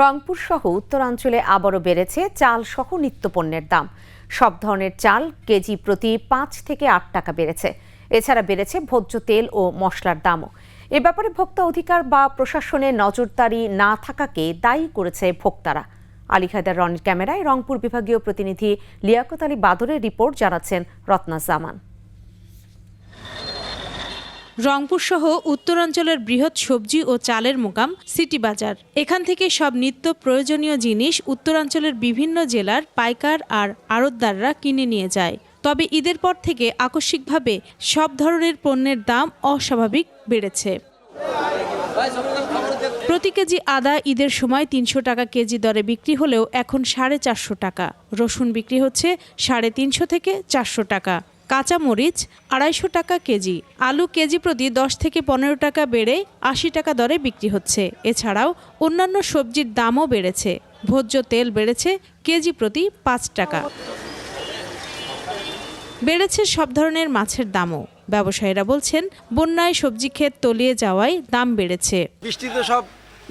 রংপুর সহ উত্তরাঞ্চলে আবারও বেড়েছে চাল সহ নিত্যপণ্যের দাম। সব ধরনের চাল কেজি প্রতি পাঁচ থেকে আট টাকা বেড়েছে। এছাড়া বেড়েছে ভোজ্য তেল ও মশলার দামও। এ ব্যাপারে ভোক্তা অধিকার বা প্রশাসনের নজরদারি না থাকাকে দায়ী করেছে ভোক্তারা। আলী হায়দার রনির ক্যামেরায় রংপুর বিভাগীয় প্রতিনিধি লিয়াকত আলী বাদরের রিপোর্ট জানাচ্ছেন রত্না জামান। রংপুর সহ উত্তরাঞ্চলের বৃহৎ সবজি ও চালের মোকাম, সিটি বাজার। এখান থেকে সব নিত্য প্রয়োজনীয় জিনিস উত্তরাঞ্চলের বিভিন্ন জেলার পাইকার আর আড়তদাররা কিনে নিয়ে যায়। তবে ঈদের পর থেকে আকস্মিকভাবে সব ধরনের পণ্যের দাম অস্বাভাবিক বেড়েছে। প্রতি কেজি আদা ঈদের সময় তিনশো টাকা কেজি দরে বিক্রি হলেও এখন সাড়ে চারশো টাকা। রসুন বিক্রি হচ্ছে সাড়ে তিনশো থেকে চারশো টাকা। কাঁচা মরিচ আড়াইশো টাকা কেজি আলু কেজি প্রতি দশ থেকে পনেরো টাকা বেড়ে আশি টাকা দরে বিক্রি হচ্ছে। এছাড়াও অন্যান্য সবজির দামও বেড়েছে। ভোজ্য তেল বেড়েছে কেজি প্রতি পাঁচ টাকা। বেড়েছে সব ধরনের মাছের দামও। ব্যবসায়ীরা বলছেন বন্যায় সবজি ক্ষেত তলিয়ে যাওয়ায় দাম বেড়েছে। বৃষ্টিতে সব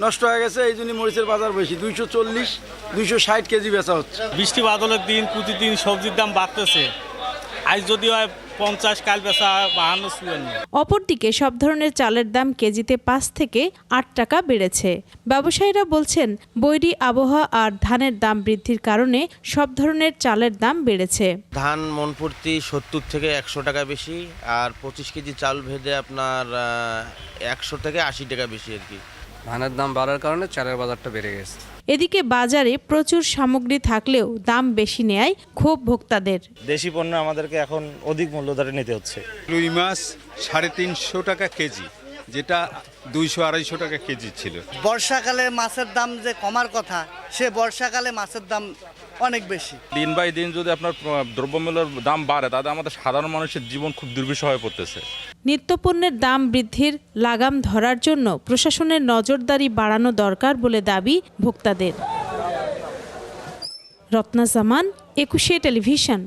নষ্ট হয়ে গেছে এই জন্য মরিচের বাজার বেশি। দুইশো চল্লিশ দুইশো ষাট কেজি বেচা হচ্ছে। বৃষ্টি বাদলের দিন প্রতিদিন সবজির দাম বাড়তেছে। আজ যদি হয় পঞ্চাশ কাল বেচা বাহান্ন চুয়ান্ন অপরদিকে সব ধরনের চালের দাম কেজিতে পাঁচ থেকে আট টাকা বেড়েছে। ব্যবসায়ীরা বলছেন বৈরী আবহাওয়া আর ধানের দাম বৃদ্ধির কারণে সব ধরনের চালের দাম বেড়েছে। ধান মন প্রতি সত্তর থেকে একশো টাকা বেশি আর পঁচিশ কেজি চাল ভেদে আপনার একশো থেকে আশি টাকা বেশি আর কি। ধানের দাম বাড়ার কারণে চালের বাজারটা বেড়ে গেছে। এদিকে বাজারে প্রচুর সামগ্রী থাকলেও দাম বেশি নেয় ক্ষোভ ভোক্তাদের। দেশি পণ্য আমাদেরকে এখন অধিক মূল্য ধরে নিতে হচ্ছে। রুই মাছ সাড়ে তিনশো টাকা কেজি। যেটা দুইশো আড়াইশো টাকা কেজি ছিল। বর্ষাকালে মাছের দাম যে কমার কথা সে বর্ষাকালে মাছের দাম অনেক বেশি। দিন বাই দিন যদি আপনার দ্রব্যমূল্যের দাম বাড়ে তাতে আমাদের সাধারণ মানুষের জীবন খুব দুর্বিষহ হয়ে পড়তেছে। নিত্যপণ্যের দাম বৃদ্ধির লাগাম ধরার জন্য প্রশাসনের নজরদারি বাড়ানো দরকার বলে দাবি ভোক্তাদের। রত্না জামান একুশে টেলিভিশন।